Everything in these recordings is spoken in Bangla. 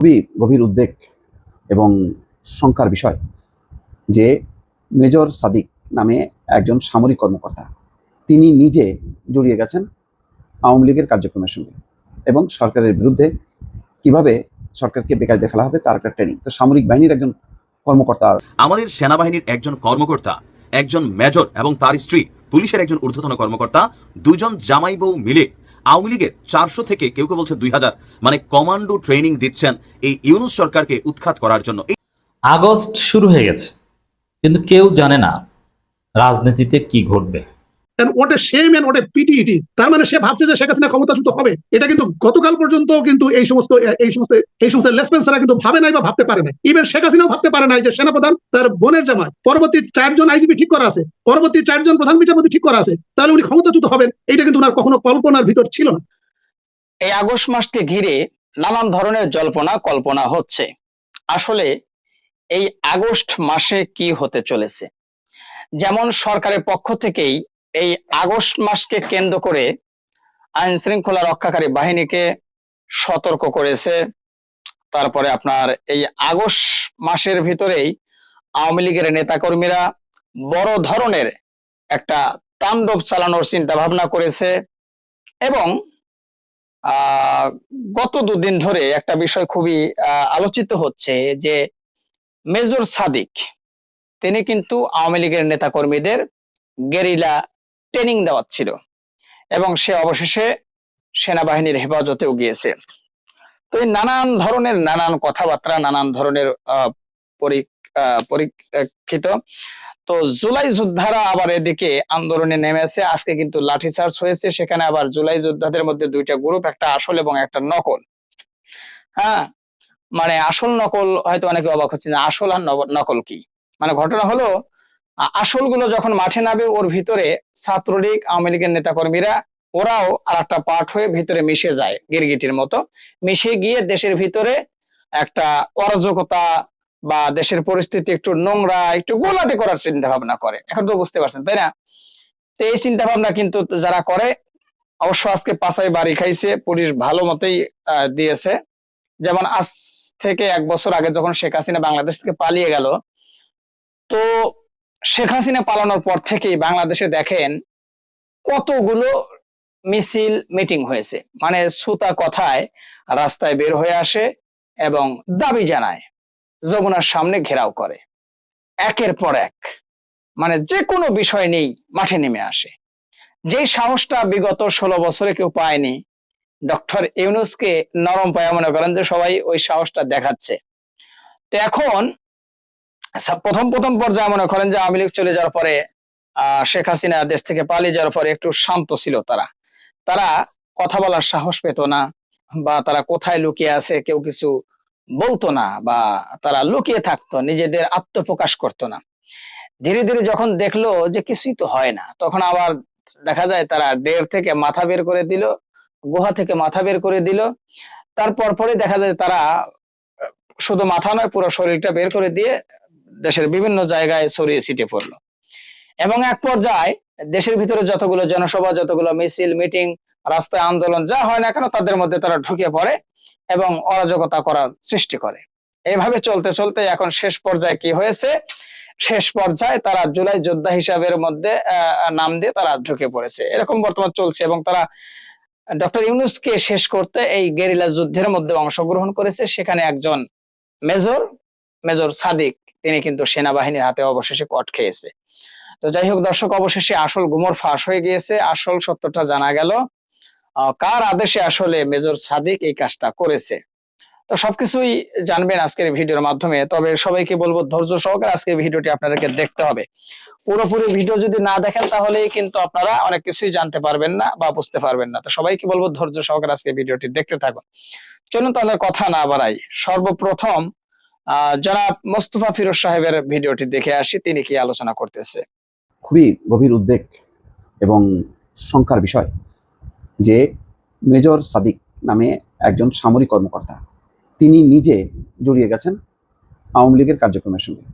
খুবই গভীর উদ্বেগ এবং শঙ্কার বিষয় যে মেজর সাদিক নামে একজন সামরিক কর্মকর্তা, তিনি নিজে জড়িয়ে গেছেন আওয়ামী লীগের কার্যক্রমের সঙ্গে এবং সরকারের বিরুদ্ধে কীভাবে সরকারকে বেকায়দে ফেলা হবে তার একটা ট্রেনিং তো সামরিক বাহিনীর একজন কর্মকর্তা আমাদের সেনাবাহিনীর একজন কর্মকর্তা, একজন মেজর এবং তার স্ত্রী, পুলিশের একজন ঊর্ধ্বতন কর্মকর্তা, দুজন জামাই বউ মিলে আওয়ামী লীগের চারশো থেকে কেউ কেউ বলছে দুই হাজার মানে কমান্ডো ট্রেনিং দিচ্ছেন এই ইউনুস সরকারকে উৎখাত করার জন্য। আগস্ট শুরু হয়ে গেছে, কিন্তু কেউ জানে না রাজনীতিতে কি ঘটবে। And what a pity it is. তার মানে সে ভাবছে যে শেখ হাসিনা ক্ষমতাচ্যুত হবে। এটা কিন্তু গতকাল পর্যন্ত কিন্তু এই সমস্ত এই সমস্ত এই সমস্ত কিন্তু ভাবে নাই বা ভাবতে পারে ইভেন শেখ হাসিনাও ভাবতে পারে নাই যে সেনাপ্রধান তার বোনের জামাই, পরবর্তী চারজন আইজিপি ঠিক করা আছে, পরবর্তী চারজন প্রধান বিচারপতি ঠিক করা আছে, তাহলে উনি ক্ষমতাচ্যুত হবেন এটা কিন্তু ওনার কখনো কল্পনার ভিতর ছিল না। এই আগস্ট মাসকে ঘিরে নানান ধরনের জল্পনা, কল্পনা হচ্ছে। আসলে এই আগস্ট মাসে কি হতে চলেছে? যেমন সরকারের পক্ষ থেকেই এই আগস্ট মাসকে কেন্দ্র করে আইন শৃঙ্খলা রক্ষাকারী বাহিনীকে সতর্ক করেছে। তারপরে আপনার এই আগস্ট মাসের ভিতরেই আওয়ামী লীগের নেতাকর্মীরা বড় ধরনের একটা তাণ্ডব চালানোর চিন্তা ভাবনা করেছে এবং গত দুদিন ধরে একটা বিষয় খুবই আলোচিত হচ্ছে যে মেজর সাদিক, তিনি কিন্তু আওয়ামী লীগের নেতাকর্মীদের গেরিলা ট্রেনিং দেওয়াচ্ছিল এবং সে অবশেষে সেনাবাহিনীর হেফাজতেও গিয়েছে। তো এই নানান ধরনের নানান কথাবার্তা, নানান ধরনের পরীক্ষিত। তো জুলাই যোদ্ধারা আবার এদিকে আন্দোলনে নেমেছে। আজকে কিন্তু লাঠিচার্জ হয়েছে। সেখানে আবার জুলাই যোদ্ধাদের মধ্যে দুইটা গ্রুপ একটা আসল এবং একটা নকল। হ্যাঁ? মানে আসল নকল, হয়তো অনেকে অবাক হচ্ছে না আসল আর নকল কি? মানে ঘটনা হলো আসলগুলো যখন মাঠে নামে, ওর ভিতরে ছাত্রলীগ আওয়ামী লীগের নেতাকর্মীরা, ওরাও আর একটা পাঠ হয়ে ভিতরে মিশে যায়, গিরগিটির মতো। মিশে গিয়ে দেশের ভিতরে একটা অরাজকতা বা দেশের পরিস্থিতি একটু নোংরা, একটু গোলাটে করার চিন্তা ভাবনা করে। এখন তো বুঝতে পারছেন, তাই না? তো এই চিন্তা ভাবনা কিন্তু যারা করে, অবশ্য আজকে পাশাই বাড়ি খাইছে, পুলিশ ভালো মতোই দিয়েছে। যেমন আজ থেকে এক বছর আগে যখন শেখ হাসিনা বাংলাদেশ থেকে পালিয়ে গেল, তো শেখ হাসিনা পালানোর পর থেকেই বাংলাদেশে দেখেন কতগুলো মিছিল মিটিং হয়েছে। মানে সুতা কথায় রাস্তায় বের হয়ে আসে এবং দাবি জানায়, যমুনার সামনে ঘেরাও করে। একের পর এক মানে যে কোনো বিষয় নেই মাঠে নেমে আসে। যে সাহসটা বিগত ষোলো বছরে কেউ পায়নি, ডক্টর ইউনুসকে নরম পায়া মনে করেন যে সবাই ওই সাহসটা দেখাচ্ছে। তো এখন প্রথম প্রথম পর্যায়ে মনে করেন যে আওয়ামী লীগ চলে যাওয়ার পরে, আহ, শেখ হাসিনা দেশ থেকে পালিয়ে যাওয়ার পরে একটু শান্ত ছিল তারা। তারা কথা বলার সাহস পেত না বা তারা কোথায় লুকিয়ে আছে কেউ কিছু বলতো না বা তারা লুকিয়ে থাকতো, নিজেদের আত্মপ্রকাশ করতো না। ধীরে ধীরে যখন দেখল যে কিছুই তো হয় না, তখন আবার দেখা যায় তারা দেড় থেকে মাথা বের করে দিল, গুহা থেকে মাথা বের করে দিল। তারপর পরে দেখা যায় তারা শুধু মাথা নয়, পুরো শরীরটা বের করে দিয়ে দেশের বিভিন্ন জায়গায় ছড়িয়ে ছিটে পড়ল। এবং এক পর্যায়ে দেশের ভিতরে যতগুলো জনসভা, যতগুলো মিছিল, মিটিং, রাস্তায় আন্দোলন যা হয় না কেন তাদের মধ্যে তারা ঢুকে পড়ে এবং অরাজকতা করার সৃষ্টি করে। এইভাবে চলতে চলতে এখন শেষ পর্যায়ে কি হয়েছে? শেষ পর্যায়ে তারা জুলাই যোদ্ধা হিসাবের মধ্যে নাম দিয়ে তারা ঢুকে পড়েছে। এরকম বর্তমান চলছে এবং তারা ডক্টর ইউনুসকে শেষ করতে এই গেরিলা যুদ্ধের মধ্যে অংশগ্রহণ করেছে। সেখানে একজন মেজর মেজর সাদিক তিনি কিন্তু সেনাবাহিনীর হাতে অবশেষে কট খেয়েছে। তো যাই হোক দর্শক, অবশেষে আসল গুমর ফাঁস হয়ে গিয়েছে। আসল সত্যটা জানা গেল। কার আদেশে আসলে মেজর সাদিক এই কাজটা করেছে? তো সবকিছুই জানবেন আজকের ভিডিওর মাধ্যমে। তবে সবাইকে বলব, ধৈর্য সহকারে আজকের ভিডিওটি আপনাদেরকে দেখতে হবে। পুরোপুরি ভিডিও যদি না দেখেন, তাহলেই কিন্তু আপনারা অনেক কিছুই জানতে পারবেন না বা বুঝতে পারবেন না। তো সবাইকে বলব, ধৈর্য সহকারে আজকে ভিডিওটি দেখতে থাকুন। চলুন তাহলে কথা না বাড়াই। সর্বপ্রথম জনাব মোস্তফা ফিরোজ সাহেবের ভিডিওটি দেখে আসি, তিনি কি আলোচনা করতেছে? খুবই গভীর উদ্বেগ এবং শঙ্কার বিষয় যে মেজর সাদিক নামে একজন সামরিক কর্মকর্তা, তিনি নিজে জড়িয়ে গেছেন আওয়ামী লীগের কার্যক্রমের সঙ্গে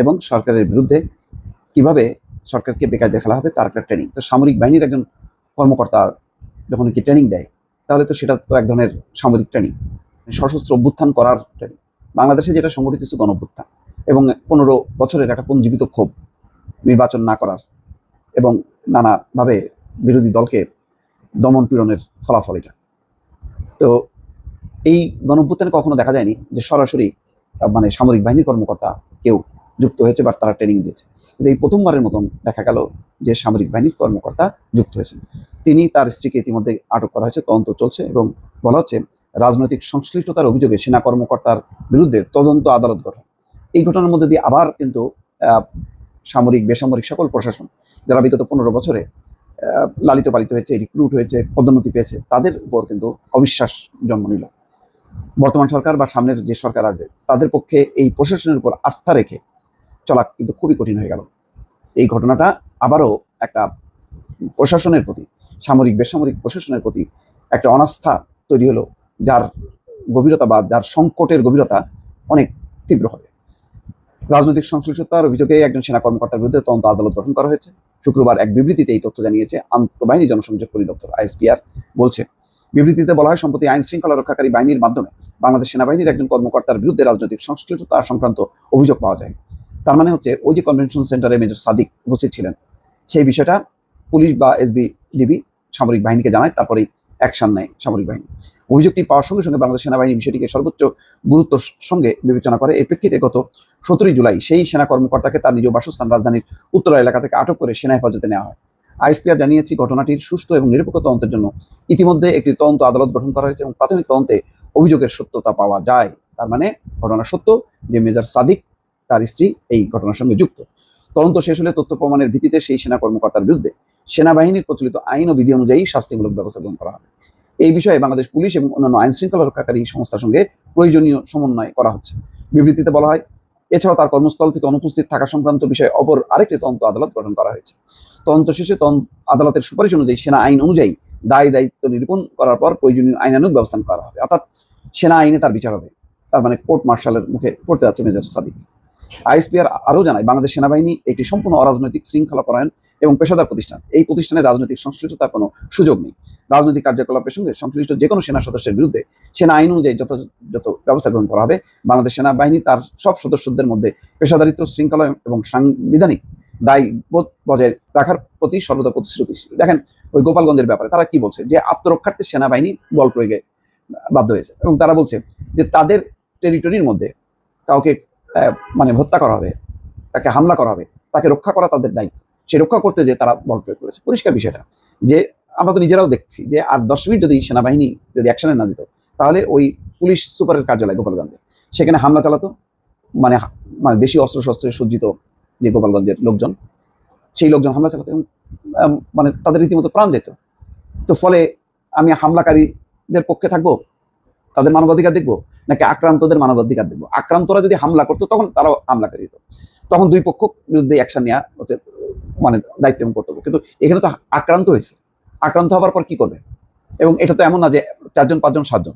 এবং সরকারের বিরুদ্ধে কীভাবে সরকারকে বেকার ফেলা হবে তার একটা ট্রেনিং তো সামরিক বাহিনীর একজন কর্মকর্তা যখন কি ট্রেনিং দেয়, তাহলে তো সেটা তো এক ধরনের সামরিক ট্রেনিং সশস্ত্র অভ্যুত্থান করার ট্রেনিং বাংলাদেশে যেটা সংগঠিত হচ্ছে গণ এবং পনেরো বছরের একটা পুনজীবিত ক্ষোভ নির্বাচন না করার এবং নানাভাবে বিরোধী দলকে দমন পীড়নের ফলাফল এটা। তো এই গণ অভ্যুত্থানে কখনো দেখা যায়নি যে সরাসরি মানে সামরিক বাহিনীর কর্মকর্তা কেউ যুক্ত হয়েছে বা তারা ট্রেনিং দিয়েছে। কিন্তু এই প্রথমবারের মতন দেখা গেল যে সামরিক বাহিনীর কর্মকর্তা যুক্ত হয়েছেন। তিনি তার স্ত্রীকে ইতিমধ্যে আটক করা হয়েছে, তদন্ত চলছে এবং বলা হচ্ছে রাজনৈতিক সংশ্লিষ্টতার অভিযোগে সেনা কর্মকর্তার বিরুদ্ধে তদন্ত আদালত গঠন। এই ঘটনার মধ্যে দিয়ে আবার কিন্তু সামরিক, বেসামরিক সকল প্রশাসন যারা বিগত পনেরো বছরে লালিত পালিত হয়েছে রিক্রুট হয়েছে, পদোন্নতি পেয়েছে, তাদের উপর কিন্তু অবিশ্বাস জন্ম নিল। বর্তমান সরকার বা সামনের যে সরকার আসবে, তাদের পক্ষে এই প্রশাসনের উপর আস্থা রেখে চলা কিন্তু খুবই কঠিন হয়ে গেল। এই ঘটনাটা আবারও একটা প্রশাসনের প্রতি, সামরিক, বেসামরিক প্রশাসনের প্রতি একটা অনাস্থা তৈরি হলো যার গভীরতা বা যার সংকটের গভীরতা অনেক তীব্র হবে। রাজনৈতিক সংশ্লিষ্টতার অভিযোগে একজন সেনা কর্মকর্তার বিরুদ্ধে তদন্ত আদালত গঠন করা হয়েছে। শুক্রবার এক বিবৃতিতে এই তথ্য জানিয়েছে, আন্তঃবাহিনী জনসংযোগ পরিদপ্তর, আইএসপিআর, বলছে। বিবৃতিতে বলা হয়, সম্প্রতি আইন শৃঙ্খলা রক্ষাকারী বাহিনীর মাধ্যমে বাংলাদেশ সেনাবাহিনীর একজন কর্মকর্তার বিরুদ্ধে রাজনৈতিক সংশ্লিষ্টতা সংক্রান্ত অভিযোগ পাওয়া যায়। তার মানে হচ্ছে, ওই যে কনভেনশন সেন্টারে মেজর সাদিক উপস্থিত ছিলেন। সেই বিষয়টা পুলিশ বা এসবি ডিবি সামরিক বাহিনীকে জানায়, তারপরেই অ্যাকশন নেয় সামরিক বাহিনী। অভিযোগটি পাওয়ার সঙ্গে সঙ্গে বাংলাদেশ সেনাবাহিনী বিষয়টিকে সর্বোচ্চ গুরুত্বর সঙ্গে বিবেচনা করে। এর প্রেক্ষিতে গত সতেরোই জুলাই সেই সেনা কর্মকর্তাকে তার নিজ বাসস্থান রাজধানীর উত্তরা এলাকা থেকে আটক করে সেনা হেফাজতে নেওয়া হয়। আইএসপিআর জানিয়েছি, ঘটনাটির সুষ্ঠু এবং নিরপেক্ষ তদন্তের জন্য ইতিমধ্যে একটি তদন্ত আদালত গঠন করা হয়েছে এবং প্রাথমিক তদন্তে অভিযোগের সত্যতা পাওয়া যায়। তার মানে ঘটনা সত্য যে মেজর সাদিক তার স্ত্রী এই ঘটনার সঙ্গে যুক্ত। তদন্ত শেষ হলে তথ্য প্রমাণের ভিত্তিতে সেই সেনা কর্মকর্তার বিরুদ্ধে সেনাবাহিনীর প্রচলিত আইন ও বিধি অনুযায়ী শাস্তিমূলক ব্যবস্থা গ্রহণ করা হবে। এই বিষয়ে বাংলাদেশ পুলিশ এবং অন্যান্য আইন শৃঙ্খলা রক্ষাকারী সংস্থার সঙ্গে প্রয়োজনীয় সমন্বয় করা হচ্ছে। বিবৃতিতে বলা হয়, এছাড়াও তার কর্মস্থল থেকে অনুপস্থিত থাকা সংক্রান্ত বিষয়ে অপর আরেকটি তদন্ত আদালত গঠন করা হয়েছে। তদন্ত শেষে আদালতের সুপারিশ অনুযায়ী সেনা আইন অনুযায়ী দায় দায়িত্ব নিরূপণ করার পর প্রয়োজনীয় আইনানুগ ব্যবস্থা করা হবে। অর্থাৎ সেনা আইনে তার বিচার হবে। তার মানে কোর্ট মার্শালের মুখে পড়তে যাচ্ছে মেজর সাদিক। আইএসপিআর আরও জানায়, বাংলাদেশ সেনাবাহিনী একটি সম্পূর্ণ অরাজনৈতিক শৃঙ্খলা পরায়ণ এবং পেশাদার প্রতিষ্ঠান। এই প্রতিষ্ঠানে রাজনৈতিক সংশ্লিষ্টতার কোনো সুযোগ নেই। রাজনৈতিক কার্যকলাপের সঙ্গে সংশ্লিষ্ট যে কোনো সেনা সদস্যের বিরুদ্ধে সেনা আইন অনুযায়ী যত ব্যবস্থা গ্রহণ করা হবে, বাংলাদেশ সেনাবাহিনী তার সব সদস্যদের মধ্যে পেশাদারিত্ব, শৃঙ্খলা এবং সাংবিধানিক দায়বোধ বজায় রাখার প্রতি সর্বদা প্রতিশ্রুতিশীল। দেখেন ওই গোপালগঞ্জের ব্যাপারে তারা কি বলছে? যে আত্মরক্ষার্থে সেনাবাহিনী বল প্রয়োগে বাধ্য হয়েছে এবং তারা বলছে যে তাদের টেরিটরির মধ্যে কাউকে মানে হত্যা করা হবে, তাকে হামলা করা হবে, তাকে রক্ষা করা তাদের দায়িত্ব। সে রক্ষা করতে যে তারা বল প্রয়োগ করেছে। পরিষ্কার বিষয়টা। যে আমরা তো নিজেরাও দেখছি যে আর দশ মিনিট যদি সেনাবাহিনী যদি অ্যাকশনে না দিত, তাহলে ওই পুলিশ সুপারের কার্যালয় গোপালগঞ্জে। সেখানে হামলা চালাতো মানে মানে দেশীয় অস্ত্র শস্ত্রে সজ্জিত যে গোপালগঞ্জের লোকজন, সেই লোকজন হামলা চালাতো এবং মানে তাদের রীতিমতো প্রাণ যেত। তো ফলে আমি হামলাকারীদের পক্ষে থাকব? তাদের মানবাধিকার দেখব? নাকি আক্রান্তদের মানবাধিকার দেখব? আক্রান্তরা যদি হামলা করতো, তখন তারাও হামলাকারী হতো। তখন দুই পক্ষ বিরুদ্ধে অ্যাকশন নেওয়া হচ্ছে। মানে দায়িত্ব এবং কর্তব্য। কিন্তু এখানে তো আক্রান্ত হয়েছে। আক্রান্ত হওয়ার পর কি করবে? এবং এটা তো এমন না যে চারজন, পাঁচজন, সাতজন।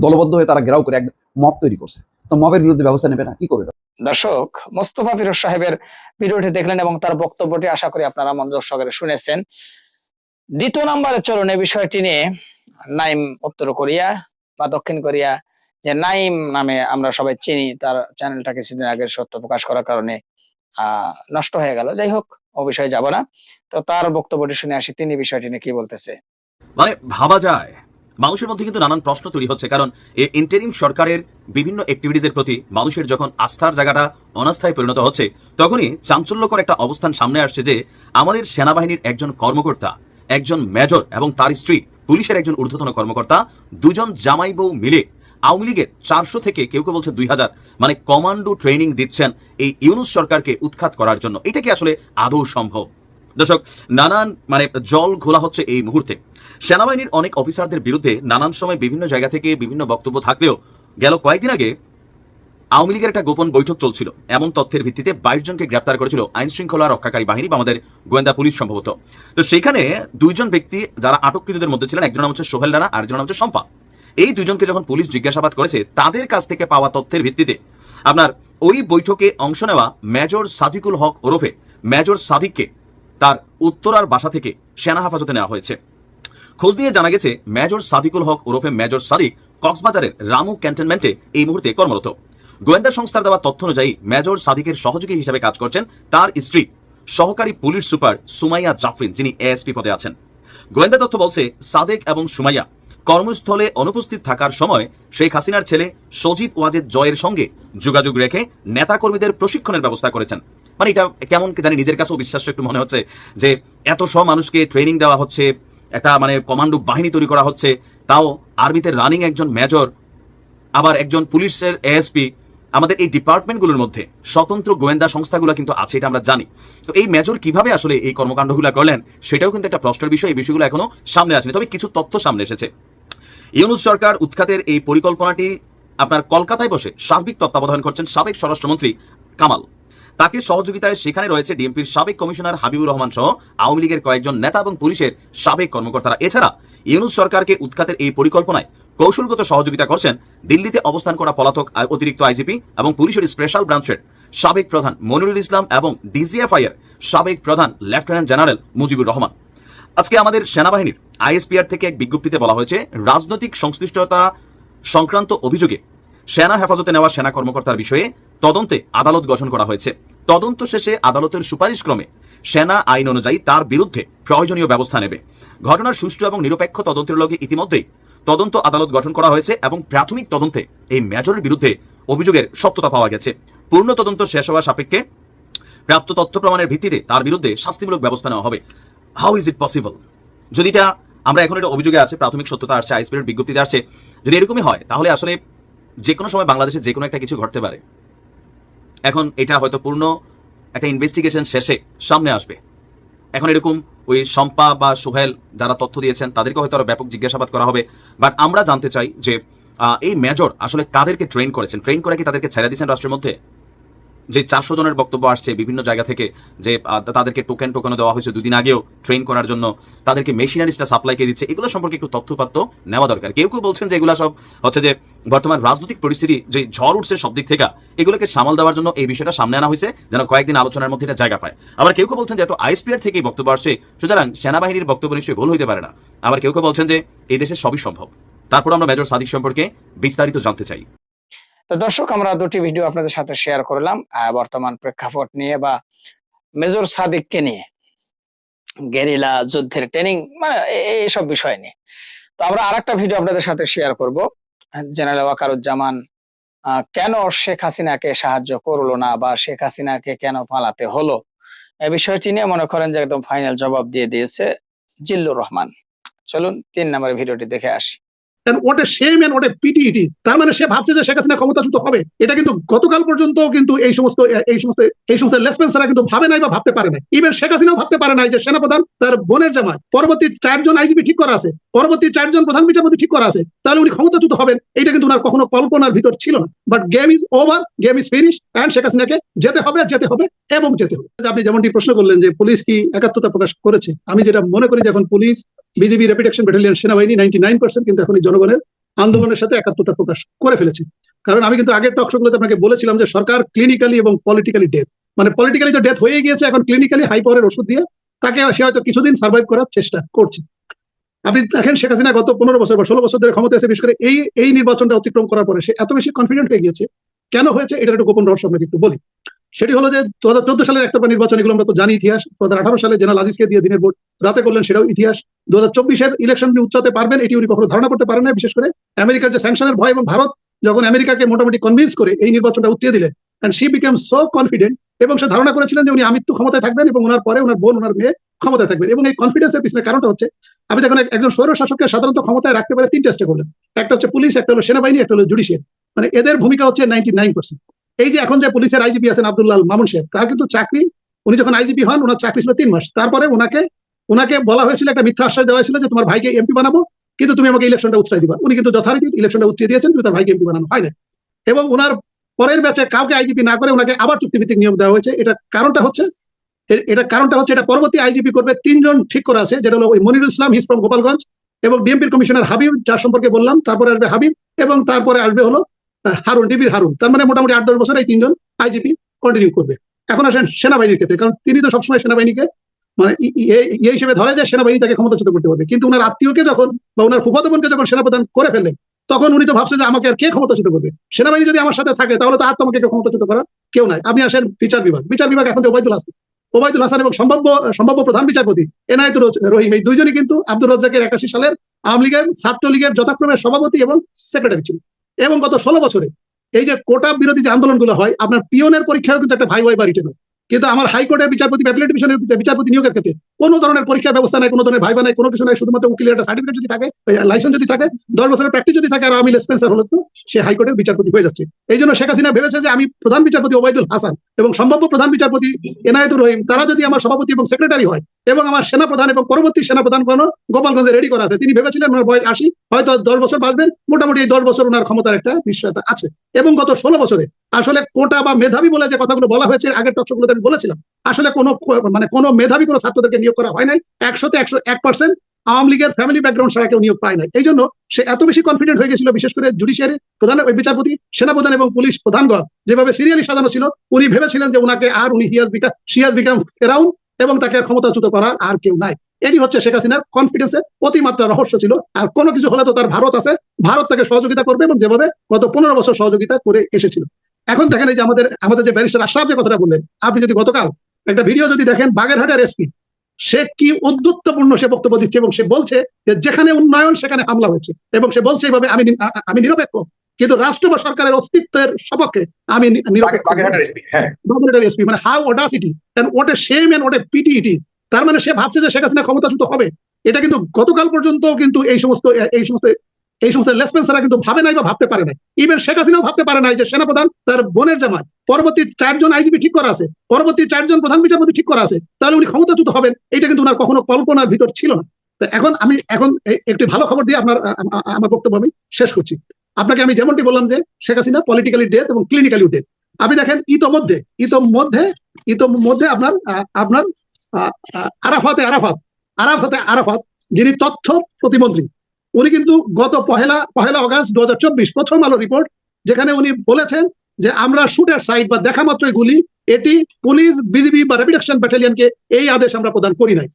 দলবদ্ধ হয়ে তারা ঘেরাও করে এক মব তৈরি করছে। তো মবের বিরুদ্ধে ব্যবস্থা নেবে না? কি করবে দর্শক, মোস্তফা ফিরোজ সাহেবের ভিডিওটি দেখলেন এবং তার বক্তব্যটি আশা করি আপনারা মনোযোগ সহকারে শুনেছেন। দ্বিতীয় নম্বরের চরণে বিষয়টি নিয়ে নাইম উত্তর কোরিয়া বা দক্ষিণ কোরিয়া, যে নাইম নামে আমরা সবাই চিনি, তার চ্যানেলটা কিছুদিন আগে সত্য প্রকাশ করার কারণে, আহ, নষ্ট হয়ে গেল। যাই হোক ও বিষয়ে যাব না। তো তার বক্তব্যটি শুনে আসি, তিনি বিষয়টি নিয়ে কি বলতেছে? মানে ভাবা যায়, মানুষের মধ্যে কিন্তু নানান প্রশ্ন তৈরি হচ্ছে, কারণ এই ইন্টারিম সরকারের বিভিন্ন অ্যাক্টিভিটিজের প্রতি মানুষের যখন আস্থার জায়গাটা অনাস্থায় পরিণত হচ্ছে, তখনই চাঞ্চল্যকর একটা অবস্থান সামনে আসছে যে আমাদের সেনাবাহিনীর একজন কর্মকর্তা, একজন মেজর এবং তার স্ত্রী, পুলিশের একজন ঊর্ধ্বতন কর্মকর্তা, দুজন জামাই বউ মিলে আওয়ামী লীগের চারশো থেকে কেউ কেউ বলছে দুই হাজার মানে কমান্ডো ট্রেনিং দিচ্ছেন এই ইউনুস সরকারকে উৎখাত করার জন্য। এটা কি আসলে আদৌ সম্ভব? দর্শক, নানান মানে জল ঘোলা হচ্ছে এই মুহূর্তে। সেনাবাহিনীর অনেক অফিসারদের বিরুদ্ধে নানান সময় বিভিন্ন জায়গা থেকে বিভিন্ন বক্তব্য থাকলেও গেল কয়েকদিন আগে আওয়ামী লীগের একটা গোপন বৈঠক চলছিল। এমন তথ্যের ভিত্তিতে বাইশ জনকে গ্রেপ্তার করেছিল আইন শৃঙ্খলা রক্ষাকারী বাহিনী বা আমাদের গোয়েন্দা পুলিশ সম্ভবত। তো সেখানে দুইজন ব্যক্তি যারা আটককৃতদের মধ্যে ছিলেন একজন নাম হচ্ছে সোহেল রানা আর একজন নাম হচ্ছে শম্পা। এই দুজনকে যখন পুলিশ জিজ্ঞাসাবাদ করেছে, তাদের কাছ থেকে পাওয়া তথ্যের ভিত্তিতে আপনার ওই বৈঠকে অংশ নেওয়া মেজর সাদিকুল হক ওরফে মেজর সাদিককে তার উত্তরার বাসা থেকে সেনা হেফাজতে নেওয়া হয়েছে। খোঁজ নিয়ে জানা গেছে, মেজর সাদিকুল হক ওরফে মেজর সাদিক কক্সবাজারের রামু ক্যান্টনমেন্টে এই মুহূর্তে কর্মরত। গোয়েন্দা সংস্থার দেওয়া তথ্য অনুযায়ী, মেজর সাদিকের সহযোগী হিসেবে কাজ করছেন তার স্ত্রী, সহকারী পুলিশ সুপার সুমাইয়া জাফরিন, যিনি এএসপি পদে আছেন। গোয়েন্দা তথ্য বলছে, সাদেক এবং সুমাইয়া কর্মস্থলে অনুপস্থিত থাকার সময় শেখ হাসিনার ছেলে সজীব ওয়াজেদ জয়ের সঙ্গে যোগাযোগ রেখে নেতাকর্মীদের প্রশিক্ষণের ব্যবস্থা করেছেন। মানে এটা কেমন জানি নিজের কাছেও বিশ্বাস একটু মনে হচ্ছে যে এত সব মানুষকে ট্রেনিং দেওয়া হচ্ছে, একটা মানে কমান্ডো বাহিনী তৈরি করা হচ্ছে, তাও আর্মিতে রানিং একজন মেজর আবার একজন পুলিশের এএসপি আমাদের এই ডিপার্টমেন্টগুলোর মধ্যে স্বতন্ত্র গোয়েন্দা সংস্থাগুলো কিন্তু আছে, এটা আমরা জানি। তো এই মেজর কীভাবে আসলে এই কর্মকাণ্ডগুলো করলেন, সেটাও কিন্তু একটা প্রশ্নের বিষয়, এই বিষয়গুলো এখনও সামনে আসেনি। তবে কিছু তথ্য সামনে এসেছে। ইউনুস সরকার উৎখাতের এই পরিকল্পনাটি আপনার কলকাতায় বসে সার্বিক তত্ত্বাবধান করছেন সাবেক স্বরাষ্ট্রমন্ত্রী কামাল। তাকে সহযোগিতায় সেখানে রয়েছে ডিএমপির সাবেক কমিশনার হাবিবুর রহমান সহ আওয়ামী লীগের কয়েকজন নেতা এবং পুলিশের সাবেক কর্মকর্তারা। এছাড়া ইউনুস সরকারকে উৎখাতের এই পরিকল্পনায় কৌশলগত সহযোগিতা করছেন দিল্লিতে অবস্থান করা পলাতক অতিরিক্ত আইজিপি এবং পুলিশের স্পেশাল ব্রাঞ্চের সাবেক প্রধান মনিরুল ইসলাম এবং ডিজিএফআই এর সাবেক প্রধান লেফটেন্যান্ট জেনারেল মুজিবুর রহমান। আজকে আমাদের সেনাবাহিনীর আইএসপিআর থেকে এক বিজ্ঞপ্তিতে বলা হয়েছে, রাজনৈতিক সংশ্লিষ্টতা সংক্রান্ত অভিযোগে সেনা হেফাজতে নেওয়া সেনা কর্মকর্তার বিষয়ে তদন্তে আদালত গঠন করা হয়েছে। তদন্ত শেষে আদালতের সুপারিশক্রমে সেনা আইন অনুযায়ী তার বিরুদ্ধে প্রয়োজনীয় ব্যবস্থা নেবে। ঘটনার সুষ্ঠু এবং নিরপেক্ষ তদন্তের লগে ইতিমধ্যেই তদন্ত আদালত গঠন করা হয়েছে এবং প্রাথমিক তদন্তে এই মেজরের বিরুদ্ধে অভিযোগের সত্যতা পাওয়া গেছে। পূর্ণ তদন্ত শেষ হওয়া সাপেক্ষে প্রাপ্ত তথ্য প্রমাণের ভিত্তিতে তার বিরুদ্ধে শাস্তিমূলক ব্যবস্থা নেওয়া হবে। হাউ ইজ ইট পসিবল যদি এটা আমরা এখন এটা অভিযোগে আছে, প্রাথমিক সত্যতা আসছে আইসপির বিজ্ঞপ্তিতে আসছে, যদি এরকমই হয়, তাহলে আসলে যে কোনো সময় বাংলাদেশে যে কোনো একটা কিছু ঘটতে পারে। এখন এটা হয়তো পূর্ণ একটা ইনভেস্টিগেশন শেষে সামনে আসবে। এখন এরকম ওই শম্পা বা সোহেল যারা তথ্য দিয়েছেন, তাদেরকে হয়তো আরও ব্যাপক জিজ্ঞাসাবাদ করা হবে। বাট আমরা জানতে চাই যে এই মেজর আসলে কাদেরকে ট্রেন করেছেন? ট্রেন করে কি তাদেরকে ছেড়ে দিয়েছেন রাষ্ট্রের মধ্যে? যে চারশো জনের বক্তব্য আসছে বিভিন্ন জায়গা থেকে যে তাদেরকে টোকেন টোকেনও দেওয়া হয়েছে দুদিন আগেও ট্রেন করার জন্য। তাদেরকে মেশিনারিসটা সাপ্লাই কে দিচ্ছে। এগুলো সম্পর্কে একটু তথ্যপাত্য নেওয়া দরকার। কেউ কেউ বলছেন যে এগুলো সব হচ্ছে যে, বর্তমান রাজনৈতিক পরিস্থিতি যে ঝড় উঠছে সব দিক থেকে, এগুলোকে সামাল দেওয়ার জন্য এই বিষয়টা সামনে আনা হয়েছে, যেন কয়েকদিন আলোচনার মধ্যে এটা জায়গা পায়। আবার কেউ কেউ বলছেন যে এত আইএসপিআর থেকেই বক্তব্য আসছে, সুতরাং সেনাবাহিনীর বক্তব্য নিশ্চয়ই ভুল হইতে পারে না। আবার কেউ কেউ বলছেন যে, এই দেশে সবই সম্ভব। তারপর আমরা মেজর সাদিক সম্পর্কে বিস্তারিত জানতে চাই। তো দর্শক, আমরা দুটি ভিডিও আপনাদের সাথে শেয়ার করলাম বর্তমান প্রেক্ষাপট নিয়ে বা মেজর সাদিককে নিয়ে। গেরিলা যুদ্ধের ট্রেনিং মানে এ- এ- এইসব বিষয় নিয়ে। তো আমরা আরেকটা ভিডিও আপনাদের সাথে শেয়ার করব। জেনারেল ওয়াকারুজ্জামান কেন শেখ হাসিনাকে সাহায্য করল না বা শেখ হাসিনাকে কেন পালাতে হলো? এই বিষয়টি নিয়ে মনে করেন যে একদম ফাইনাল জবাব দিয়ে দিয়েছে জিল্লুর রহমান। চলুন, তিন নম্বরের ভিডিওটি দেখে আসি। What a shame and what a pity it is. তার মানে সে ভাবছে যে ক্ষমতাচ্যুত হবে এটা কিন্তু গতকাল পর্যন্ত কিন্তু এই সমস্ত এই সমস্ত এই সমস্ত লেসপেন্সাররা কিন্তু ভাবে নাই বা ভাবতে পারে নাই। ইভেন শেখ হাসিনাও ভাবতে পারে নাই যে সেনাপ্রধান তার বোনের জামাই, পরবর্তী চারজন আইজিপি ঠিক করা আছে, পরবর্তী চারজন প্রধান বিচারপতি ঠিক করা আছে, তাহলে উনি ক্ষমতাচ্যুত হবেন এটা কিন্তু ওনার কখনো কল্পনার ভিতর ছিল না। But game is over game is finish and Sheikh হাসিনাকে যেতে হবে, আর যেতে হবে, এবং যেতে হবে। আপনি যেমনটি প্রশ্ন করলেন যে পুলিশ কি একাত্মতা প্রকাশ করেছে, আমি যেটা মনে করি যে এখন police BGB rapid action battalion সেনাবাহিনী নাইনটি নাইন পার্সেন্ট কিন্তু এখন জনগণের আন্দোলনের সাথে একাত্মতা প্রকাশ করে ফেলেছে। কারণ আমি কিন্তু আগের টকশোগুলোতে আপনাকে বলেছিলাম যে সরকার ক্লিনিক্যালি এবং পলিটিক্যালি ডেথ মানে পলিটিক্যালি তো ডেথ হয়ে গিয়েছে, এখন ক্লিনিক্যালি হাই পাওয়ারের ওষুধ দিয়ে তাকে সে হয়তো কিছুদিন সার্ভাইভ করার চেষ্টা করছে। আপনি দেখেন শেখ হাসিনা গত পনেরো বছর বা ষোলো বছর ধরে ক্ষমতা এসে, বিশেষ করে এই এই নির্বাচনটা অতিক্রম করার পরে সে এত বেশি কনফিডেন্ট হয়ে গিয়েছে। কেন হয়েছে, এটার একটু গোপন রহস্য আপনাকে একটু বলি। সেটি হলো যে দু হাজার চোদ্দ সালের একটা নির্বাচন, এগুলো আমরা তো জানি ইতিহাস। দু হাজার আঠারো সালে জেনারেল আজিজকে দিয়ে দিনের ভোট রাতে করলেন, সেটাও ইতিহাস। দু হাজার চব্বিশের ইলেকশন উচ্চাতে পারবেন, এটি উনি কখনো ধারণা করতে পারেন না বিশেষ করে আমেরিকার যে স্যাংশনের ভয় এবং ভারত, যখন আমেরিকাকে মোটামুটি কনভিন্স করে এই নির্বাচনটা উঠিয়ে দিলেন and she became so confident এবং সে ধারণা করেছিলেন যে উনি আমৃত্যু ক্ষমতায় থাকবেন এবং ওনার পরে ওনার বোন, ওনার মেয়ে ক্ষমতায় থাকবেন। এবং এই কনফিডেন্সের পিছনে কারণটা হচ্ছে আমি দেখুন এক- একজন স্বৈর শাসককে সাধারণত ক্ষমতায় রাখতে পারে তিনটা স্টেক হলেন একটা হচ্ছে পুলিশ, একটা হলো সেনাবাহিনী, একটা হলো জুডিশিয়ারি মানে এদের ভূমিকা হচ্ছে নাইনটি নাইন পার্সেন্ট এই যে এখন যে পুলিশের আইজিপি আছেন আব্দুল্লাহ মামুন সাহেব, তার কিন্তু চাকরি, উনি যখন আইজিপি হন, ওনার চাকরি ছিল তিন মাস। তারপরে ওনাকে ওনাকে বলা হয়েছিল, একটা মিথ্যা আশ্বাস দেওয়া হয়েছিল যে তোমার ভাইকে এমপি বানাবো, কিন্তু তুমি আমাকে ইলেকশনটা উত্তরাই দিবা। উনি কিন্তু যথারীতি ইলেকশনটা উত্তরিয়ে দিয়েছেন কিন্তু তার ভাইকে এমপি বানানো হয় না এবং ওনার পরের ব্যাচে কাউকে আইজিপি না করে ওনাকে আবার চুক্তিভিত্তিক নিয়োগ দেওয়া হয়েছে। এটা কারণটা হচ্ছে এটা কারণটা হচ্ছে, এটা পরবর্তী আইজিপি করবে তিনজন ঠিক করা আছে, যেটা হলো ওই মনিরুল ইসলাম হিস ফ্রম গোপালগঞ্জ, এবং ডিএমপির কমিশনার হাবিব, যার সম্পর্কে বললাম, তারপরে আসবে হাবিব, এবং তারপরে আসবে হলো হারুন, ডিবির হারুন। তার মানে মোটামুটি আট, দশ বছর এই তিনজন আইজিপি কন্টিনিউ করবে। এখন আসেন সেনাবাহিনীর ক্ষেত্রে, কারণ তিনি তো সবসময় সেনাবাহিনীকে মানে এই- এই হিসেবে ধরে যে সেনাবাহিনী তাকে ক্ষমতাচ্যুত করতে পারবে। কিন্তু ওনার আত্মীয়কে যখন বা ওনার ফুফাতো বোনকে যখন সেনাপ্রধান করে ফেললেন, তখন উনি তো ভাবছে যে আমাকে আর কে ক্ষমতাচ্যুত করবে? সেনাবাহিনী যদি আমার সাথে থাকে, তাহলে তো আর তোমাকে কেউ ক্ষমতাচ্যুত করার কেউ নাই। আপনি আসেন বিচার বিভাগ। বিচার বিভাগ এখন তো ওবায়দুল হাসান ওবায়দুল হাসান এবং সম্ভাব্য সম্ভাব্য প্রধান বিচারপতি এনায়েতুর রহিম, এই দুইজনই কিন্তু আব্দুর রাজ্জাকের একাশি সালের আওয়ামী লীগের, ছাত্রলীগের যথাক্রমে সভাপতি এবং সেক্রেটারি ছিল। এবং গত ষোলো বছরে এই যে কোটা বিরোধী যে আন্দোলনগুলো হয়, আপনার পিওনের পরীক্ষাও কিন্তু একটা ভাই ভাই বা কিন্তু আমার হাইকোর্টের বিচারপতি অ্যাপিলেট ডিভিশনের বিচারপতি নিয়োগের ক্ষেত্রে কোনো ধরনের পরীক্ষার ব্যবস্থা নাই, কোনো ধরনের ভাইবা নাই, কোনো কিছু নাই, শুধুমাত্র উকিলের একটা সার্টিফিকেট যদি থাকে লাইসেন্স যদি থাকে, দশ বছরের প্র্যাকটিস যদি থাকে, আর আমি স্পেন্সার হলো তো সে হাইকোর্টের বিচারপতি হয়ে যাচ্ছে। এই জন্য শেখ হাসিনা ভেবেছে যে আমি প্রধান বিচারপতি ওবায়দুল হাসান এবং সম্ভাব্য প্রধান বিচারপতি এনায়েতুর রহিম, তারা যদি আমার সভাপতি এবং সেক্রেটারি হয় এবং আমার সেনাপ্রধান এবং পরবর্তী সেনা সেনাপ্রধান কোনো গোপালগঞ্জে রেডি করা আছে, তিনি ভেবেছিলেন ওনার বয়স আশি, হয়তো দশ বছর বাঁচবেন, মোটামুটি এই দশ বছর ওনার ক্ষমতার একটা নিশ্চয়তা আছে। এবং গত ষোলো বছরে আসলে কোটা বা মেধাবী বলে যে কথাগুলো বলা হয়েছে, আগের টকশোগুলোতে বলেছিলাম, আসলে কোনো মানে কোনো মেধাবী কোনো ছাত্রদেরকে নিয়োগ করা হয় নাই। একশোতে একশো এক পার্সেন্ট আওয়ামী লীগের ফ্যামিলি ব্যাকগ্রাউন্ড ছাড়া কেউ নিয়োগ পায় নাই। এই জন্য সে এত বেশি কনফিডেন্ট হয়ে গেছিল, বিশেষ করে জুডিশিয়ারি প্রধান বিচারপতি, সেনাপ্রধান এবং পুলিশ প্রধানগণ যেভাবে সিরিয়ালি সাজানো ছিল, উনি ভেবেছিলেন যে ওনাকে আর উনি হিয়াজ বিকাশ সিয়াজ বিকাম ফেরাউন এবং তাকে ক্ষমতাচ্যুত করার আর কেউ নাই। এটি হচ্ছে শেখ হাসিনার কনফিডেন্সের অতিমাত্রা রহস্য ছিল। আর কোনো কিছু হলে তো তার ভারত আছে। ভারত তাকে সহযোগিতা করবে এবং যেভাবে গত পনেরো বছর সহযোগিতা করে এসেছিল। এখন দেখেন এই যে আমাদের আমাদের যে ব্যারিস্টার আশরাফ যে কথাটা বললেন আপনি যদি গতকাল একটা ভিডিও যদি দেখেন বাগেরহাটের এসপি সে কি উদ্যুত্তপূর্ণ সে বক্তব্য দিচ্ছে এবং সে বলছে যে যেখানে উন্নয়ন সেখানে হামলা হয়েছে এবং সে বলছে এইভাবে আমি আমি নিরপেক্ষ। কিন্তু রাষ্ট্র বা সরকারের অস্তিত্বের সপক্ষে আমি নিরপেক্ষ। হ্যাঁ। এসপি মানে how audacity a shame and what a pity it is তার মানে সে ভাবছে যে শেখ হাসিনা ক্ষমতাচ্যুত হবে। এটা কিন্তু গতকাল পর্যন্ত কিন্তু এই সমস্ত এই সমস্ত এই সমস্ত লেসপেন্সাররা কিন্তু ভাবে নাই বা ভাবতে পারে নাই। ইভেন শেখ হাসিনাও ভাবতে পারে নাই যে সেনাপ্রধান তার বোনের জামাই, পরবর্তী চারজন আইজিপি ঠিক করা আছে, পরবর্তী চারজন প্রধান বিচারপতি ঠিক করা আছে, তাহলে উনি ক্ষমতাচ্যুত হবেন, এটা কিন্তু ওনার কখনো কল্পনার ভিতর ছিল না। তো এখন আমি, এখন একটি ভালো খবর দিয়ে আপনার আমার বক্তব্য আমি শেষ করছি। আপনাকে আমি যেমনটি বললাম যে শেখ হাসিনা পলিটিক্যালি ডেথ এবং ক্লিনিক্যালি ডেথ আপনি দেখেন, ইতোমধ্যে ইতোমধ্যে ইতোমধ্যে আপনার আপনার আরাফাতে আরাফাত আরাফাতে আরাফাত যিনি তথ্য প্রতিমন্ত্রী উনি কিন্তু গত পহেলা পহেলা অগাস্ট দু হাজার চব্বিশ প্রথম আলো রিপোর্ট যেখানে উনি বলেছেন যে আমরা শুটের সাইট বা দেখা মাত্রই গুলি, এটি পুলিশ, বিজিবি বা র্যাপিড অ্যাকশন ব্যাটালিয়নকে এই আদেশ আমরা প্রদান করি নাই।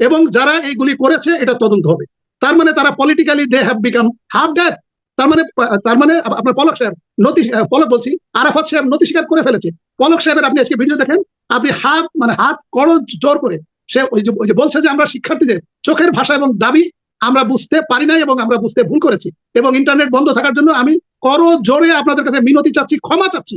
এবং যারা এই গুলি করেছে, এটা তদন্ত হবে। তার মানে তারা politically they have become half death তার মানে তার মানে আপনার পলক সাহেব নতি, পলক বলছি, আরাফাত সাহেব নতি স্বীকার করে ফেলেছে। পলক সাহেবের আপনি আজকে ভিডিও দেখেন, আপনি হাত মানে হাত করজ জোর করে, সে ওই যে বলছে যে আমরা শিক্ষার্থীদের চোখের ভাষা এবং দাবি আমরা বুঝতে পারি নাই এবং আমরা বুঝতে ভুল করেছি। এবং ইন্টারনেট বন্ধ থাকার জন্য আমি কর জোরে আপনাদের কাছে মিনতি চাচ্ছি, ক্ষমা চাচ্ছি।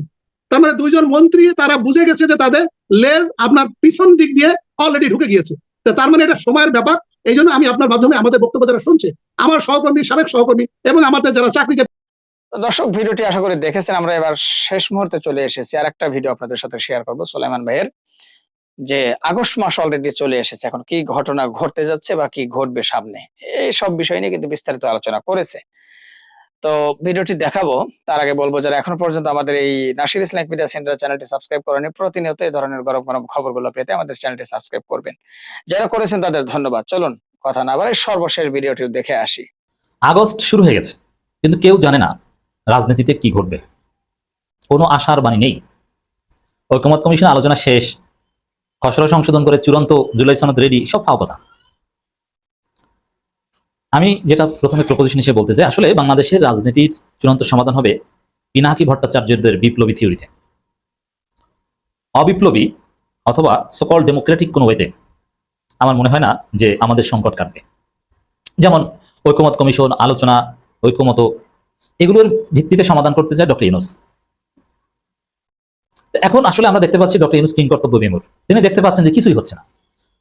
তার মানে দুইজন মন্ত্রী, তারা বুঝে গেছে যে তাদের লেজ আপনার পিছন দিক দিয়ে অলরেডি ঢুকে গিয়েছে। তার মানে এটা সময়ের ব্যাপার, এই জন্য আমি আপনার মাধ্যমে আমাদের বক্তব্য যারা শুনছে, আমার সহকর্মী, সাবেক সহকর্মী এবং আমাদের যারা চাকরিতে দর্শক, ভিডিওটি আশা করি দেখেছেন, আমরা এবার শেষ মুহূর্তে চলে এসেছি। আর একটা ভিডিও আপনাদের সাথে শেয়ার করব, সোলাইমান ভাইয়ের। যে আগস্ট মাস অলরেডি চলে এসেছে, এখন কি ঘটনা ঘটতে যাচ্ছে বা কি ঘটবে সামনে এই সব বিষয় নিয়ে কিন্তু বিস্তারিত আলোচনা করেছে। তো ভিডিওটি দেখাবো, তার আগে বলব যারা এখনও পর্যন্ত আমাদের এই নাসির ইসলামিক মিডিয়া সেন্টার চ্যানেলটি সাবস্ক্রাইব করেনি, প্রতিনিয়ত এই ধরনের গরম গরম খবরগুলো পেতে আমাদের চ্যানেলটি সাবস্ক্রাইব করবেন। যারা করেছেন তাদের ধন্যবাদ। চলুন কথা না বাড়াই সর্বশেষ ভিডিওটি দেখে আসি। আগস্ট শুরু হয়ে গেছে, কিন্তু কেউ জানে না রাজনীতিতে কি ঘটবে। কোনো আশার বাণী নেই। ঐকমত কমিশন আলোচনা শেষ খসড়া সংশোধন করে চূড়ান্ত জুলাই সনদ রেডি সব ফাও কথা। আমি যেটা প্রথমে প্রপোজিশন হিসেবে বলতে চাই, আসলে বাংলাদেশের রাজনীতির চূড়ান্ত সমাধান হবে পিনাকি ভট্টাচার্যদের বিপ্লবী থিওরিতে। অবিপ্লবী অথবা সকল ডেমোক্রেটিক কোনো ওয়েতে আমার মনে হয় না যে আমাদের সংকট কাটবে। যেমন ঐকমত কমিশন, আলোচনা, ঐকমত, এগুলোর ভিত্তিতে সমাধান করতে চায় ডক্টর ইউনুস। তো এখন আসলে আমরা দেখতে পাচ্ছি ডক্টর ইউনুস কিং কর্তব্য বিমূর তিনি দেখতে পাচ্ছেন যে কিছুই হচ্ছে না।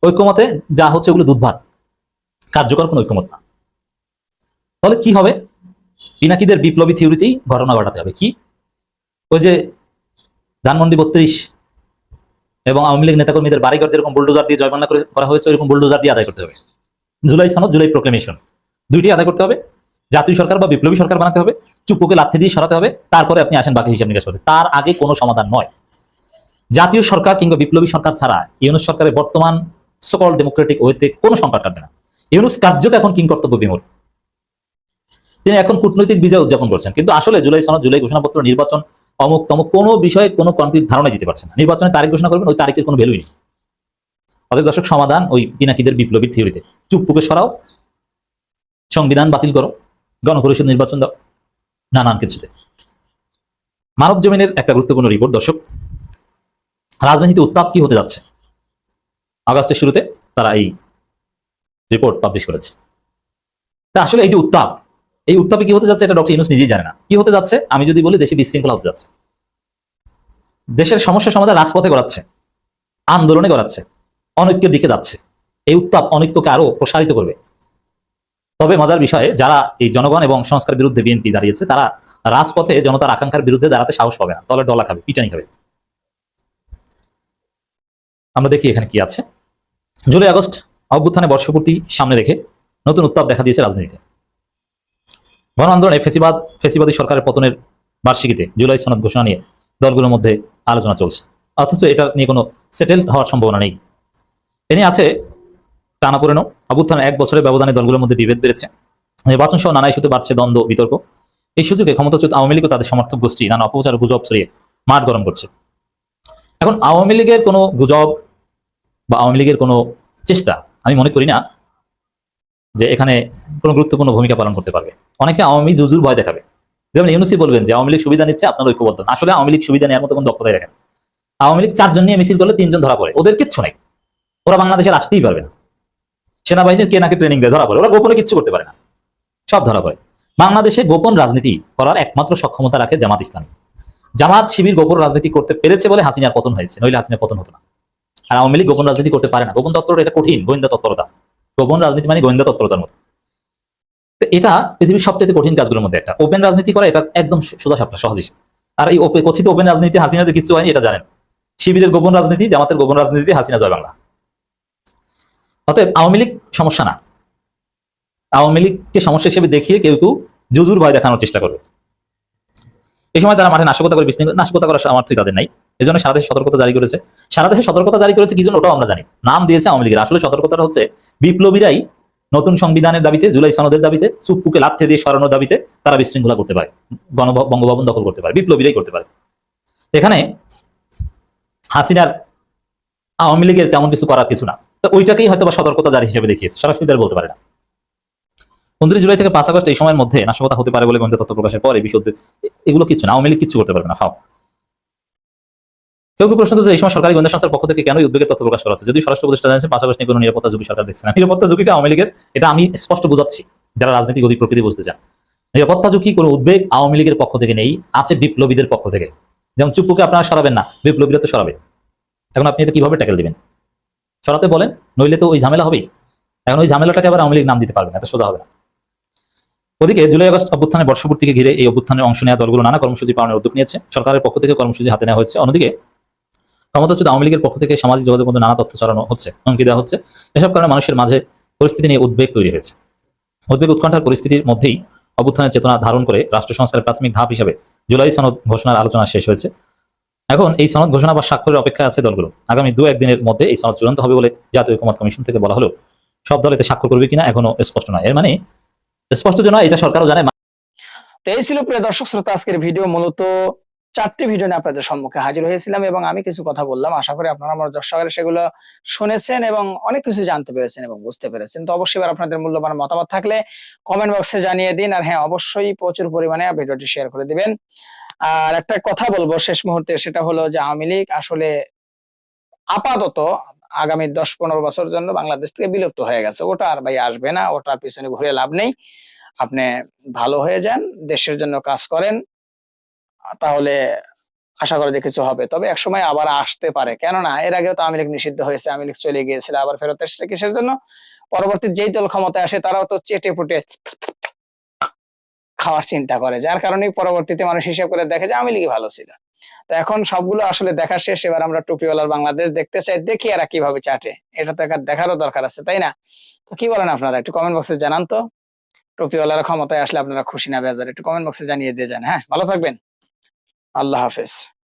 ঐক্যমতে যা হচ্ছে ওগুলো দুধভাত। কার্যকর কোনো ঐক্যমত না। তাহলে কি হবে? পিনাকিদের বিপ্লবী থিওরিতেই ঘটনা ঘটাতে হবে। কি? ওই যে ধানমন্ডি বত্রিশ এবং আওয়ামী লীগ নেতাকর্মীদের বাড়িঘর যেরকম বুলডোজার দিয়ে জয়মান্না করে হয়েছে, ওইরকম বুলডোজার দিয়ে আদায় করতে হবে। জুলাই সনদ, জুলাই প্রোক্লেমেশন দুইটি আদায় করতে হবে। জাতীয় সরকার বা বিপ্লবী সরকার বানাতে হবে। চুপ্পুকে লাথি দিয়ে সরাতে হবে। তারপরে আপনি আসেন বাকি হিসাব নিকাশ করতে। তার আগে কোনো সমাধান নয়। জাতীয় সরকার কিংবা বিপ্লবী সরকার ছাড়া ইউনুস সরকারের বর্তমান সকল ডেমোক্রেটিক ওয়েতে কোনো সংকট কাটবে না। ইউনুস কার্যত এখন কিং কর্তব্য বিমূর তিনি এখন কূটনৈতিক বিজয় উদযাপন করছেন। কিন্তু আসলে জুলাই সনদ, জুলাই ঘোষণাপত্র, নির্বাচন অমুক তমুক কোনো বিষয়ে কোনো কনক্রিট ধারণা দিতে পারছেন না। নির্বাচনের তারিখ ঘোষণা করবেন, ওই তারিখের কোনো ভ্যালুই নেই। অতএব দর্শক, সমাধান ওই পিনাকিদের বিপ্লবীর থিওরিতে। চুপ্পুকে সরাও, সংবিধান বাতিল করো, গণপরিষদ নির্বাচন দাও, নানান কিছুতে। মানব জমিনের একটা গুরুত্বপূর্ণ রিপোর্ট দর্শক। রাজনীতিতে উত্তাপ কি হতে যাচ্ছে? আগস্টের শুরুতে তারা এই রিপোর্ট পাবলিশ করেছে। তা আসলে এই যে উত্তাপ, এই উত্তাপে কি হতে যাচ্ছে এটা ডক্টর ইউনুস নিজেই জানে না। কি হতে যাচ্ছে? আমি যদি বলি দেশে বিশৃঙ্খলা হতে যাচ্ছে। দেশের সমস্যা সমাধান রাজপথে গড়াচ্ছে, আন্দোলনে গড়াচ্ছে, অনৈক্যের দিকে যাচ্ছে। এই উত্তাপ অনৈক্যকে আরও প্রসারিত করবে। তবে মজার বিষয়ে, যারা এই জনগণ এবং সংস্কার বিরুদ্ধে বিএনপি দাঁড়িয়েছে, তারা রাজপথে জনতার আকাঙ্ক্ষার বিরুদ্ধে দাঁড়াতে সাহস পাবে না। তলে ডলা খাবে, পিটানি খাবে। আমরা দেখি এখানে কি আছে। জুলাই, আগস্ট, অভ্যুত্থানে বর্ষপূর্তি সামনে রেখে নতুন উত্তাপ দেখা দিয়েছে রাজনীতিতে। গণ আন্দোলনে ফেসিবাদ, ফেসিবাদী সরকারের পতনের বার্ষিকীতে জুলাই সনদ ঘোষণা নিয়ে দলগুলোর মধ্যে আলোচনা চলছে। অথচ এটা নিয়ে কোনো সেটেল হওয়ার সম্ভাবনা নেই। এ নিয়ে আছে টানাপোড়েনও। অভ্যুত্থানের এক বছরের ব্যবধানে দলগুলোর মধ্যে বিভেদ বেড়েছে। নির্বাচন সহ নানা ইস্যুতে বাড়ছে দ্বন্দ্ব, বিতর্ক। এই সুযোগে ক্ষমতাচ্যুত আওয়ামী লীগ তাদের সমর্থক গোষ্ঠী নানা অপপ্রচার গুজব ছড়িয়ে মাঠ গরম করছে। এখন আওয়ামী লীগের কোনো গুজব বা আওয়ামী লীগের কোনো চেষ্টা আমি মনে করি না যে এখানে কোনো গুরুত্বপূর্ণ ভূমিকা পালন করতে পারবে। অনেকে আওয়ামী জুজুর ভয় দেখাবে। যেমন ইউনুসি বলবেন যে আওয়ামী লীগ সুবিধা নিচ্ছে, আপনার ঐক্যবদ্ধ। আসলে আওয়ামী লীগ সুবিধা নেওয়ার মতো কোনো দক্ষতাই রাখেন আওয়ামী লীগ চারজন নিয়ে মিছিল করলে তিনজন ধরা পড়ে। ওদের কিচ্ছু নেই। ওরা বাংলাদেশের আসতেই পারবে না। সেনাবাহিনীর কে নাকি ট্রেনিং দেয়, ধরা পড়ে। ওরা গোপনে কিচ্ছু করতে পারে না। সব ধরা পড়ে। বাংলাদেশে গোপন রাজনীতি করার একমাত্র সক্ষমতা রাখে জামাত ইসলামী। জামাত শিবির গোপন রাজনীতি করতে পেরেছে বলে হাসিনার পতন হয়েছে। নইলে হাসিনার পতন হতো না। আর আওয়ামী লীগ গোপন রাজনীতি করতে পারে না। গোপন তৎপরতা এটা কঠিন, গোয়েন্দা তৎপরতা। গোপন রাজনীতি মানে গোয়েন্দা তৎপরতার মতো। তো এটা পৃথিবীর সবচেয়ে কঠিন কাজগুলোর মধ্যে একটা। ওপেন রাজনীতি করা এটা একদম সোজা সাপটা সহজই। আর এই কথিত ওপেন রাজনীতি হাসিনা যে কিছু হয়নি, এটা জানেন। শিবিরের গোপন রাজনীতি, জামাতের গোপন রাজনীতি, হাসিনা জয় বাংলা। অতএব আওয়ামী লীগ সমস্যা না। আওয়ামী লীগকে সমস্যা হিসেবে দেখিয়ে কেউ কেউ জুজুর ভয় দেখানোর চেষ্টা করবে। এই সময় তারা মাঠে নাশকতা করে বিশৃঙ্খলা নাশকতা করার সামর্থ্য তাদের নাই। এই জন্য সারা দেশে সতর্কতা জারি করেছে। সারা দেশে সতর্কতা জারি করেছে কি জন্য ওটাও আমরা জানি। নাম দিয়েছে আওয়ামী লীগের। আসলে সতর্কতাটা হচ্ছে বিপ্লবীরাই নতুন সংবিধানের দাবিতে, জুলাই সনদের দাবিতে, চুপপুকে লাথে দিয়ে সরানোর দাবিতে তারা বিশৃঙ্খলা করতে পারে। বঙ্গভবন দখল করতে পারে। বিপ্লবীরাই করতে পারে। এখানে হাসিনার আওয়ামী লীগের তেমন কিছু করার কিছু না। তো ওইটাকেই হয়তো বা সতর্কতা জারি হিসেবে দেখিয়েছে। সরাসরি বলতে পারে না। উনত্রিশ জুলাই থেকে পাঁচ আগস্ট এই সময়ের মধ্যে নাশকতা হতে পারে বলে গোয়েন্দা তথ্য প্রকাশের পরে বিশুদ্ধ এগুলো কিছু না। আওয়ামী কিছু করতে পারবে না। ফাও। কেউ কেউ প্রশ্ন এই সময় সরকারি গোয়েন্দা সংস্থার পক্ষ থেকে কেন উদ্বেগের তথ্য প্রকাশ করা হচ্ছে? যদি স্বরাষ্ট্র উপদেষ্টা জানিয়েছে, পাঁচ আগস্ট নিয়ে কোনো নিরাপত্তা ঝুঁকি সরকার দেখছে না। নিরাপত্তা ঝুঁকিটা আওয়ামী লীগের, এটা আমি স্পষ্ট বোঝাচ্ছি। যারা রাজনৈতিক গতি প্রকৃতি বুঝতে চান। নিরাপত্তা ঝুঁকি কোনো উদ্বেগ আওয়ামী লীগের পক্ষ থেকে নেই, আছে বিপ্লবীদের পক্ষ থেকে। যেমন চুপ্পুকে আপনারা সরাবেন না, বিপ্লবীরা তো সরাবে। এখন আপনি এটা কীভাবে ট্যাকেল দিবেন? সরাতে বলেন, নইলে তো ওই ঝামেলা হবেই। এখন ওই ঝামেলাটাকে আবার আওয়ামী লীগ নাম দিতে পারবে না, এত সোজা হবে না। ওদিকে জুলাই আগস্ট অভ্যুত্থানের বর্ষপূর্তিকে ঘিরে এই অভ্যুত্থানের অংশ নেওয়া দলগুলো নানা কর্মসূচি পালনের উদ্যোগ নিয়েছে। সরকারের পক্ষ থেকে কর্মসূচি হাতে নেওয়া হয়েছে। অন্যদিকে ক্ষমতাচ্যুত আওয়ামী লীগের পক্ষ থেকে সামাজিক যোগাযোগ মধ্যে নানা তথ্য ছড়ানো হচ্ছে, হুমকি দেওয়া হচ্ছে। এসব কারণে মানুষের মাঝে পরিস্থিতি নিয়ে উদ্বেগ তৈরি হয়েছে। উদ্বেগ উৎকণ্ঠার পরিস্থিতির মধ্যেই অভ্যুত্থানের চেতনা ধারণ করে রাষ্ট্র সংস্কারের প্রাথমিক ধাপ হিসেবে জুলাই সনদ ঘোষণার আলোচনা শেষ হয়েছে। এখন এই সনদ ঘোষণা বা স্বাক্ষরের অপেক্ষা আছে দলগুলো। আগামী দু একদিনের মধ্যে এই সনদ চূড়ান্ত হবে বলে জাতীয় ঐকমত কমিশন থেকে বলা হলো সব দল এতে স্বাক্ষর করবে কিনা এখনও স্পষ্ট নয়। এর মানে স্পষ্ট যে এটা সরকারও জানে। তো এই ছিল প্রিয় দর্শক শ্রোতা, আজকের ভিডিও মূলত চারটি ভিডিও নিয়ে আপনাদের সম্মুখে হাজির হয়েছিলাম এবং আমি কিছু কথা বললাম। আশা করি আপনারা আমার দর্শকেরা সেগুলো শুনেছেন এবং অনেক কিছু জানতে পেরেছেন এবং বুঝতে পেরেছেন। তো অবশ্যই এবার আপনাদের মূল্যবান মতামত থাকলে কমেন্ট বক্সে জানিয়ে দিন আর হ্যাঁ অবশ্যই প্রচুর পরিমাণে ভিডিওটি শেয়ার করে দিবেন। আর একটা কথা বলব শেষ মুহূর্তে, সেটা হলো যে আওয়ামী লীগ আসলে আপাতত আগামী দশ পনেরো বছর জন্য বাংলাদেশ থেকে বিলুপ্ত হয়ে গেছে। ওটা আর ভাই আসবে না, ওটার পিছনে ঘুরে লাভ নেই। আপনি ভালো হয়ে যান, দেশের জন্য কাজ করেন, তাহলে আশা করে যে কিছু হবে। তবে একসময় আবার আসতে পারে। কেননা এর আগেও তো আওয়ামী লীগ নিষিদ্ধ হয়েছে, আওয়ামী লীগ চলে গিয়েছিল, আবার ফেরত এসেছে কিসের জন্য? পরবর্তী যেই দল ক্ষমতায় আসে, তারাও তো চেটে পুটে খাওয়ার চিন্তা করে, যার কারণে পরবর্তীতে মানুষ হিসাব করে দেখে যে আমি লিগে ভালো ছিল। তো এখন সবগুলো আসলে দেখা শেষ, এবার আমরা টুপিওয়ালার বাংলাদেশ দেখতে চাই, দেখি এরা কীভাবে চাটে। এটা তো দেখারও দরকার আছে, তাই না? তো কি বলেন আপনারা, একটু কমেন্ট বক্সে জানান তো। টুপিওয়ালার ক্ষমতায় আসলে আপনারা খুশি না, বেজার, একটু কমেন্ট বক্সে জানিয়ে দিয়ে যান হ্যাঁ? ভালো থাকবেন। আল্লাহ হাফেজ।